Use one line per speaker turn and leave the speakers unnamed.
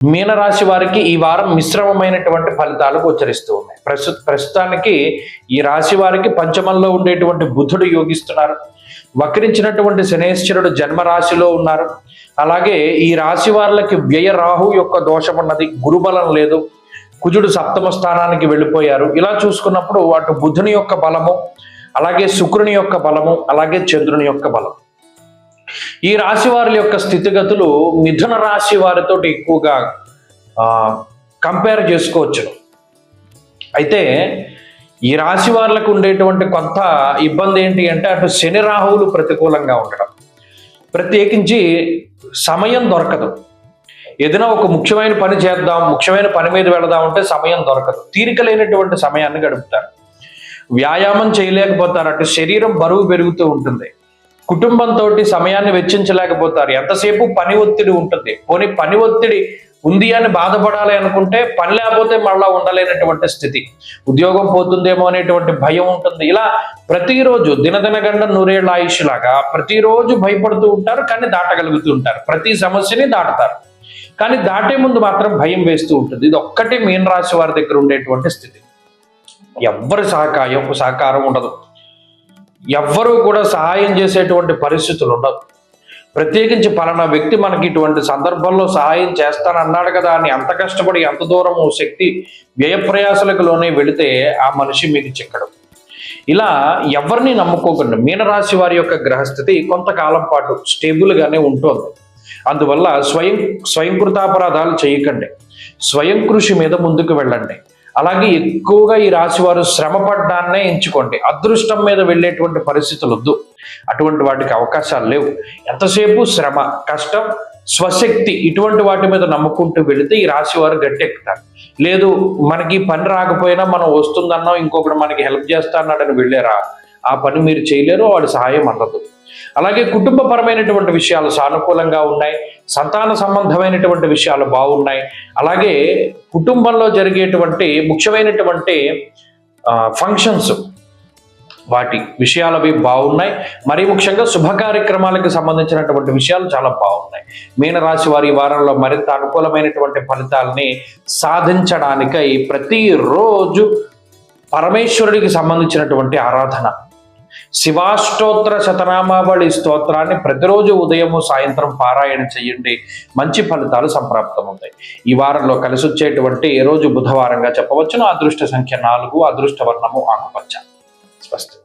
మీనరాశి వారికి ఈ వారం మిశ్రమమైనటువంటి ఫలితాలు గోచరిస్తూ ఉన్నాయి. ప్రస్తుత ప్రస్తుతానికి ఈ రాశి వారికి పంచమంలో ఉండేటువంటి బుధుడు యోగిస్తున్నారు. వక్రించినటువంటి శనేశ్వరుడు జన్మరాశిలో ఉన్నారు. అలాగే ఈ రాశి వారికి వ్యయ రాహు యొక్క దోషం ఉన్నది గురుబలం లేదు కుజుడు సప్తమ స్థానానికి వెళ్ళిపోయారు. ఇలా చూసుకున్నప్పుడు అటు బుధుని యొక్క బలము అలాగే శుక్రుని యొక్క బలము అలాగే చంద్రుని యొక్క బలం. ఈ రాశి వారి యొక్క స్థితిగతులు మిథున రాశి వారితో ఎక్కువగా కంపేర్ చేసుకోవచ్చు. అయితే ఈ రాశి వారికి ఉండేటువంటి కొంత ఇబ్బంది ఏంటి అంటే అటు శని రాహువులు ప్రతికూలంగా ఉండడం. ప్రత్యేకించి సమయం దొరకదు. ఏదైనా ఒక ముఖ్యమైన పని చేద్దాం ముఖ్యమైన పని మీద వెళదాం అంటే సమయం దొరకదు. తీరిక లేనటువంటి సమయాన్ని గడుపుతారు. వ్యాయామం చేయలేకపోతారు. అటు శరీరం బరువు పెరుగుతూ ఉంటుంది. కుటుంబంతో సమయాన్ని వెచ్చించలేకపోతారు. ఎంతసేపు పని ఒత్తిడి ఉంటుంది? పోనీ పని ఒత్తిడి ఉంది అని బాధపడాలి అనుకుంటే పని లేకపోతే మళ్ళా ఉండలేనటువంటి స్థితి. ఉద్యోగం పోతుందేమో అనేటువంటి భయం ఉంటుంది. ఇలా ప్రతిరోజు దినదిన గండ నూరేళ్ళ ఆయుష్ లాగా ప్రతిరోజు భయపడుతూ ఉంటారు కానీ దాటగలుగుతూ ఉంటారు. ప్రతి సమస్యని దాటుతారు. కానీ దాటే ముందు మాత్రం భయం వేస్తూ ఉంటుంది. ఇది ఒక్కటే మీన రాశి వారి దగ్గర ఉండేటువంటి స్థితి. ఎవ్వరి సహకారం సహకారం ఉండదు. ఎవ్వరూ కూడా సహాయం చేసేటువంటి పరిస్థితులు ఉండవు. ప్రత్యేకించి పలానా వ్యక్తి మనకి ఇటువంటి సందర్భంలో సహాయం చేస్తానన్నాడు కదా అని అంత కష్టపడి ఎంత దూరము శక్తి వ్యయ ప్రయాసలకు లోనే వెళితే ఆ మనిషి మీకు చిక్కడు. ఇలా ఎవరిని నమ్ముకోకుండా మీనరాశి వారి యొక్క గ్రహస్థితి కొంతకాలం పాటు స్టేబుల్గానే ఉంటుంది. అందువల్ల స్వయం స్వయంకృతాపరాధాలు చేయకండి. స్వయం కృషి మీద ముందుకు వెళ్ళండి. అలాగే ఎక్కువగా ఈ రాశి వారు శ్రమ పడ్డాన్నే ఎంచుకోండి. అదృష్టం మీద వెళ్ళేటువంటి పరిస్థితులు వద్దు. అటువంటి వాటికి అవకాశాలు లేవు. ఎంతసేపు శ్రమ కష్టం స్వశక్తి ఇటువంటి వాటి మీద నమ్ముకుంటూ వెళితే ఈ రాశి వారు గట్టెక్కుతారు. లేదు మనకి పని రాకపోయినా మనం వస్తుందన్నాం ఇంకొకటి మనకి హెల్ప్ చేస్తా అన్నాడని వెళ్ళారా? ఆ పని మీరు చేయలేరు వాడి సహాయం అందదు. అలాగే కుటుంబపరమైనటువంటి విషయాలు సానుకూలంగా ఉన్నాయి సంతాన సంబంధమైనటువంటి విషయాలు బాగున్నాయి. అలాగే కుటుంబంలో జరిగేటువంటి ముఖ్యమైనటువంటి ఫంక్షన్స్ వాటి విషయాలు అవి బాగున్నాయి. మరీ ముఖ్యంగా శుభ కార్యక్రమాలకు సంబంధించినటువంటి విషయాలు చాలా బాగున్నాయి. మీనరాశి వారి వారంలో మరింత అనుకూలమైనటువంటి ఫలితాలని సాధించడానికై ప్రతిరోజు పరమేశ్వరుడికి సంబంధించినటువంటి ఆరాధన శివాష్టోత్తర శతనామావళి స్తోత్రాన్ని ప్రతిరోజు ఉదయము సాయంత్రం పారాయణ చేయండి. మంచి ఫలితాలు సంప్రాప్తమవుతాయి. ఈ వారంలో కలిసి వచ్చేటువంటి ఏ రోజు బుధవారంగా చెప్పవచ్చును? అదృష్ట సంఖ్య నాలుగు అదృష్ట వర్ణము ఆకుపచ్చ. స్పష్టం